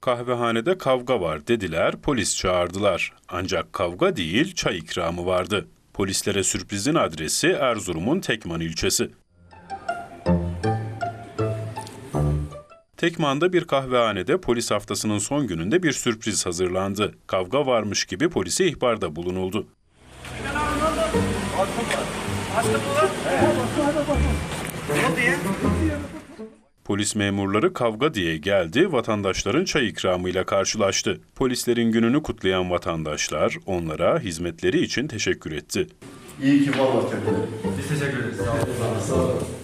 Kahvehanede kavga var dediler, polis çağırdılar. Ancak kavga değil, çay ikramı vardı. Polislere sürprizin adresi Erzurum'un Tekman ilçesi. Tekman'da bir kahvehanede polis haftasının son gününde bir sürpriz hazırlandı. Kavga varmış gibi polise ihbarda bulunuldu. Polis memurları kavga diye geldi, vatandaşların çay ikramıyla karşılaştı. Polislerin gününü kutlayan vatandaşlar onlara hizmetleri için teşekkür etti. İyi ki var vatandaşlar. Biz teşekkür ederiz. Sağ olun. Sağ olun.